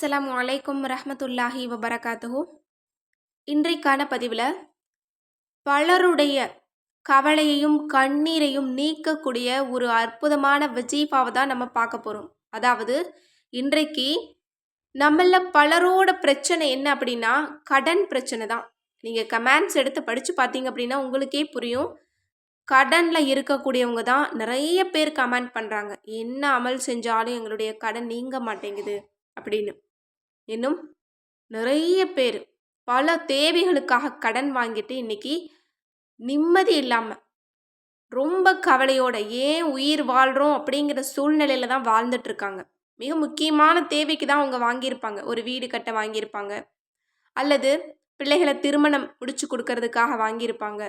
அஸ்லாம் அலைக்கும் ரஹமத்துல்லாஹி வபரகாத்துஹு. இன்றைக்கான பதிவில் பலருடைய கவலையையும் கண்ணீரையும் நீக்கக்கூடிய ஒரு அற்புதமான வஜீஃபாவை தான் நம்ம பார்க்க போகிறோம் அதாவது இன்றைக்கு நம்மள பலரோட பிரச்சனை என்ன அப்படின்னா கடன் பிரச்சனை தான். நீங்கள் கமெண்ட்ஸ் எடுத்து படித்து பார்த்தீங்க அப்படின்னா உங்களுக்கே புரியும். கடனில் இருக்கக்கூடியவங்க தான் நிறைய பேர் கமெண்ட் பண்ணுறாங்க என்ன அமல் செஞ்சாலும் எங்களுடைய கடன் நீங்க மாட்டேங்குது அப்படின்னு. இன்னும் நிறைய பேர் பல தேவைகளுக்காக கடன் வாங்கிட்டு இன்னைக்கு நிம்மதி இல்லாமல் ரொம்ப கவலையோட ஏன் உயிர் வாழ்கிறோம் அப்படிங்கிற சூழ்நிலையில தான் வாழ்ந்துட்டுருக்காங்க மிக முக்கியமான தேவைக்கு தான் அவங்க வாங்கியிருப்பாங்க. ஒரு வீடு கட்ட வாங்கியிருப்பாங்க. அல்லது பிள்ளைகளை திருமணம் முடிச்சு கொடுக்கறதுக்காக வாங்கியிருப்பாங்க.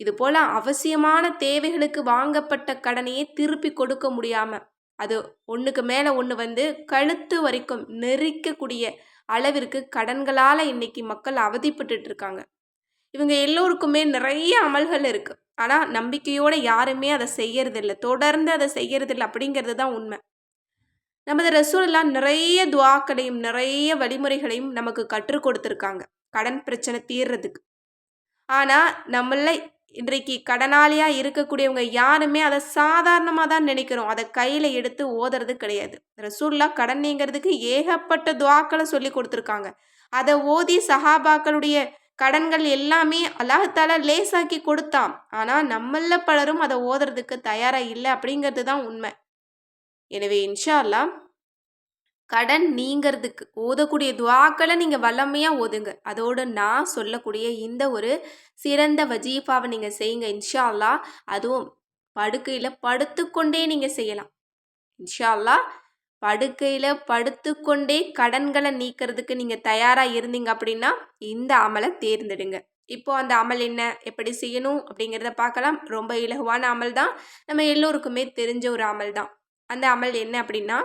இது போல் அவசியமான தேவைகளுக்கு வாங்கப்பட்ட கடனையே திருப்பி கொடுக்க முடியாமல் அது ஒன்றுக்கு மேலே ஒன்று வந்து கழுத்து வரைக்கும் நெரிக்கக்கூடிய அளவிற்கு கடன்களால் இன்றைக்கி மக்கள் அவதிப்பட்டுட்டு இருக்காங்க இவங்க எல்லோருக்குமே நிறைய அமல்கள் இருக்குது ஆனால் நம்பிக்கையோடு யாருமே அதை செய்யறதில்ல. தொடர்ந்து அதை செய்யறதில்ல அப்படிங்கிறது தான் உண்மை. நமது ரசூலெல்லாம் நிறைய துவாக்களையும் நிறைய வழிமுறைகளையும் நமக்கு கற்றுக் கொடுத்துருக்காங்க. கடன் பிரச்சனை தீர்றதுக்கு. ஆனால் நம்மள இன்றைக்கு கடனாளியாக இருக்கக்கூடியவங்க யாருமே அதை சாதாரணமாக தான் நினைக்கிறோம். அதை கையில் எடுத்து ஓதுறது கிடையாது. ரசூல்லா கடன் நீங்கிறதுக்கு ஏகப்பட்ட துவாக்களை சொல்லி கொடுத்துருக்காங்க. அதை ஓதி சஹாபாக்களுடைய கடன்கள் எல்லாமே அல்லாஹால லேசாக்கி கொடுத்தான். ஆனால் நம்மள பலரும் அதை ஓதுறதுக்கு தயாராக இல்லை அப்படிங்கிறது தான் உண்மை. எனவே இன்ஷா அல்லாம் கடன் நீங்கிறதுக்கு ஓதக்கூடிய துவாக்களை நீங்கள் வல்லமையாக ஓதுங்க. அதோடு நான் சொல்லக்கூடிய இந்த ஒரு சிறந்த வஜீஃபாவை நீங்கள் செய்யுங்க. இன்ஷா அல்லா அதுவும் படுக்கையில் படுத்துக்கொண்டே நீங்கள் செய்யலாம். இன்ஷா அல்லா படுக்கையில் படுத்துக்கொண்டே கடன்களை நீக்கிறதுக்கு நீங்கள் தயாராக இருந்தீங்க அப்படின்னா இந்த அமலை தேர்ந்தெடுங்க. இப்போ அந்த அமல் என்ன எப்படி செய்யணும் அப்படிங்கிறத பார்க்கலாம். ரொம்ப இலகுவான அமல் தான் நம்ம எல்லோருக்குமே தெரிஞ்ச ஒரு அமல் தான் அந்த அமல் என்ன அப்படின்னா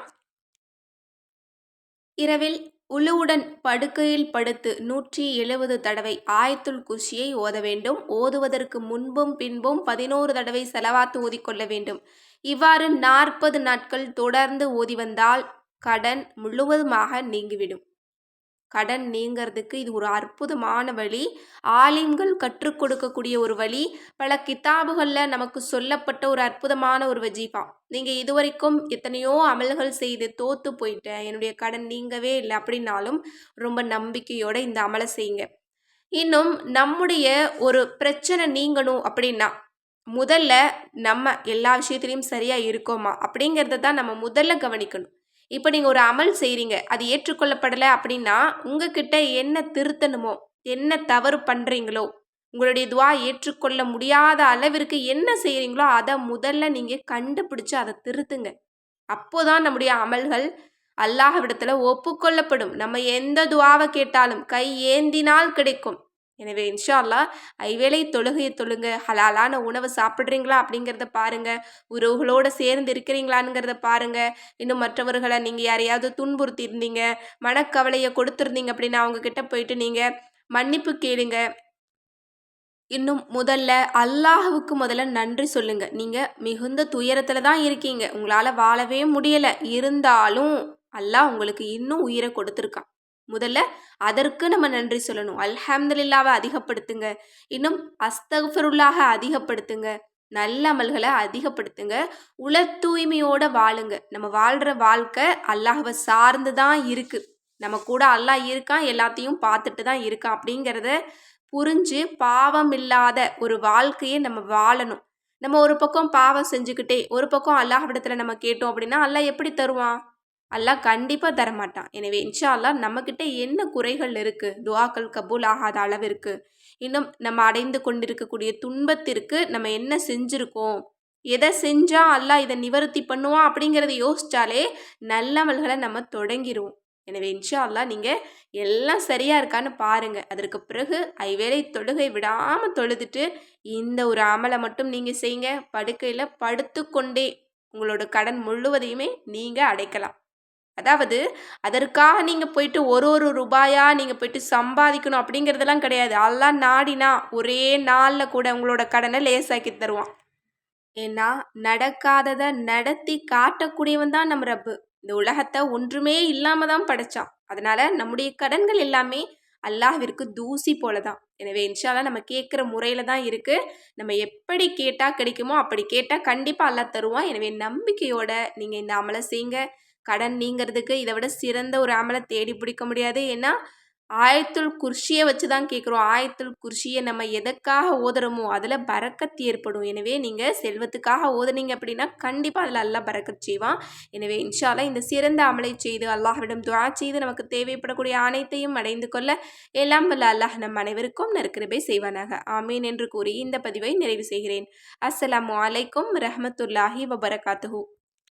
இரவில் உழுவுடன் படுக்கையில் படுத்து நூற்றி எழுபது தடவை ஆயத்துல் குஷியை ஓத வேண்டும். ஓதுவதற்கு முன்பும் பின்பும் பதினோரு தடவை செலவாத்து ஓதிக்கொள்ள வேண்டும். இவ்வாறு நாற்பது நாட்கள் தொடர்ந்து ஓதி வந்தால் கடன் முழுவதுமாக நீங்கிவிடும். கடன் நீங்கிறதுக்கு இது ஒரு அற்புதமான வழி. ஆலிம்கள் கற்றுக் கொடுக்கக்கூடிய ஒரு வழி. பல கித்தாபுகளில் நமக்கு சொல்லப்பட்ட ஒரு அற்புதமான ஒரு வஜீஃபா. நீங்கள் இதுவரைக்கும் எத்தனையோ அமல்கள் செய்து தோத்து போயிட்டேன். என்னுடைய கடன் நீங்கவே இல்லை அப்படின்னாலும் ரொம்ப நம்பிக்கையோடு இந்த அமலை செய்யுங்க. இன்னும் நம்முடைய ஒரு பிரச்சனை நீங்கணும் அப்படின்னா முதல்ல நம்ம எல்லா விஷயத்துலையும் சரியாக இருக்கோமா? அப்படிங்கிறத தான் நம்ம முதல்ல கவனிக்கணும். இப்போ நீங்கள் ஒரு அமல் செய்கிறீங்க அது ஏற்றுக்கொள்ளப்படலை அப்படின்னா உங்ககிட்ட என்ன திருத்தணுமோ என்ன தவறு பண்ணுறீங்களோ உங்களுடைய துவா ஏற்றுக்கொள்ள முடியாத அளவிற்கு என்ன செய்கிறீங்களோ அதை முதல்ல நீங்கள் கண்டுபிடிச்சு அதை திருத்துங்க. அப்போதான் நம்முடைய அமல்கள் அல்லாஹ்விடத்தில் ஒப்புக்கொள்ளப்படும். நம்ம எந்த துவாவை கேட்டாலும் கை ஏந்தினால் கிடைக்கும். எனவே இன்ஷால்லா ஐவேளை தொழுகையை தொழுங்க. ஹலாலான உணவு சாப்பிட்றீங்களா அப்படிங்கிறத பாருங்கள் உறவுகளோடு சேர்ந்து இருக்கிறீங்களாங்கிறத பாருங்கள் இன்னும் மற்றவர்களை நீங்கள் யாரையாவது துன்புறுத்தி இருந்தீங்க மனக்கவலையை கொடுத்துருந்தீங்க அப்படின்னா அவங்கக்கிட்ட போயிட்டு நீங்கள் மன்னிப்பு கேளுங்க. இன்னும் முதல்ல அல்லாஹுவுக்கு முதல்ல நன்றி சொல்லுங்கள் நீங்கள் மிகுந்த துயரத்தில் தான் இருக்கீங்க. உங்களால் வாழவே முடியலை. இருந்தாலும் அல்லாஹ் உங்களுக்கு இன்னும் உயிரை கொடுத்துருக்கான். முதல்ல அதற்கு நம்ம நன்றி சொல்லணும். அல்ஹம்துலில்லாவை அதிகப்படுத்துங்க. இன்னும் அஸ்தகுல்லாக அதிகப்படுத்துங்க. நல்ல அமல்களை அதிகப்படுத்துங்க. உல தூய்மையோட வாழுங்க. நம்ம வாழ்கிற வாழ்க்கை அல்லாஹவை சார்ந்து தான் இருக்குது நம்ம கூட அல்லாஹ் இருக்கான் எல்லாத்தையும் பார்த்துட்டு தான் இருக்கான் அப்படிங்கிறத புரிஞ்சு பாவம் இல்லாத ஒரு வாழ்க்கையை நம்ம வாழணும். நம்ம ஒரு பக்கம் பாவம் செஞ்சுக்கிட்டே ஒரு பக்கம் அல்லாஹ் இடத்துல நம்ம கேட்டோம் அப்படின்னா அல்லாஹ் எப்படி தருவான்? அல்லாஹ் கண்டிப்பாக தரமாட்டான். எனவே இன்ஷா அல்லா நம்மக்கிட்ட என்ன குறைகள் இருக்குது துவாக்கள் கபூல் ஆகாத அளவிற்கு. இன்னும் நம்ம அடைந்து கொண்டிருக்கக்கூடிய துன்பத்திற்கு நம்ம என்ன செஞ்சுருக்கோம்? எதை செஞ்சால் அல்லாஹ் இதை நிவர்த்தி பண்ணுவான் அப்படிங்கிறத யோசித்தாலே நல்லவல்களை நம்ம தொடங்கிடுவோம் எனவே இன்ஷா அல்லா நீங்கள் எல்லாம் சரியாக இருக்கான்னு பாருங்கள் அதற்கு பிறகு ஐவேளை தொழுகை விடாமல் தொழுதுட்டு இந்த ஒரு அமலை மட்டும் நீங்கள் செய்யுங்க படுக்கையில் படுத்துக்கொண்டே உங்களோட கடன் முழுவதையுமே நீங்கள் அடைக்கலாம். அதாவது அதற்காக நீங்கள் போயிட்டு ஒரு ஒரு ரூபாயாக நீங்கள் போயிட்டு சம்பாதிக்கணும் அப்படிங்கிறதெல்லாம் கிடையாது. எல்லாம் நாடினா ஒரே நாளில் கூட உங்களோட கடனை லேசாக்கி தருவான். ஏன்னா நடக்காததை நடத்தி காட்டக்கூடியவன் தான் நம்ம ரப்பு. இந்த உலகத்தை ஒன்றுமே இல்லாமல் தான் படைச்சான். அதனால் நம்முடைய கடன்கள் எல்லாமே அல்லாஹ்விற்கு தூசி போல தான் எனவே இன்ஷால்லா நம்ம கேட்குற முறையில் தான் இருக்குது நம்ம எப்படி கேட்டால் கிடைக்குமோ அப்படி கேட்டால் கண்டிப்பாக அல்லாஹ் தருவான். எனவே நம்பிக்கையோட நீங்கள் இந்த அமலை செய்யுங்க கடன் நீங்கிறதுக்கு இதை விட சிறந்த ஒரு அமலை தேடி பிடிக்க முடியாது. ஏன்னா ஆயத்துள் குர்ஷியை வச்சு தான் கேட்குறோம். ஆயத்துள் குர்ஷியை நம்ம எதற்காக ஓதுறோமோ அதில் பறக்கத்து ஏற்படும். எனவே நீங்கள் செல்வத்துக்காக ஓதுனீங்க அப்படின்னா கண்டிப்பாக அதில் அல்லா பறக்கத் செய்வான். எனவே இன்ஷால்லா இந்த சிறந்த அமலை செய்து அல்லாஹ்விடம் துவா செய்து நமக்கு தேவைப்படக்கூடிய அனைத்தையும் அடைந்து கொள்ள எல்லாம் வல்ல அல்லாஹ் நம் அனைவருக்கும் நற்கிருபை செய்வானாக. ஆமீன் என்று கூறி இந்த பதிவை நிறைவு செய்கிறேன். அஸ்ஸலாமு அலைக்கும் ரஹமத்துல்லாஹி வபரகாத்துஹூ.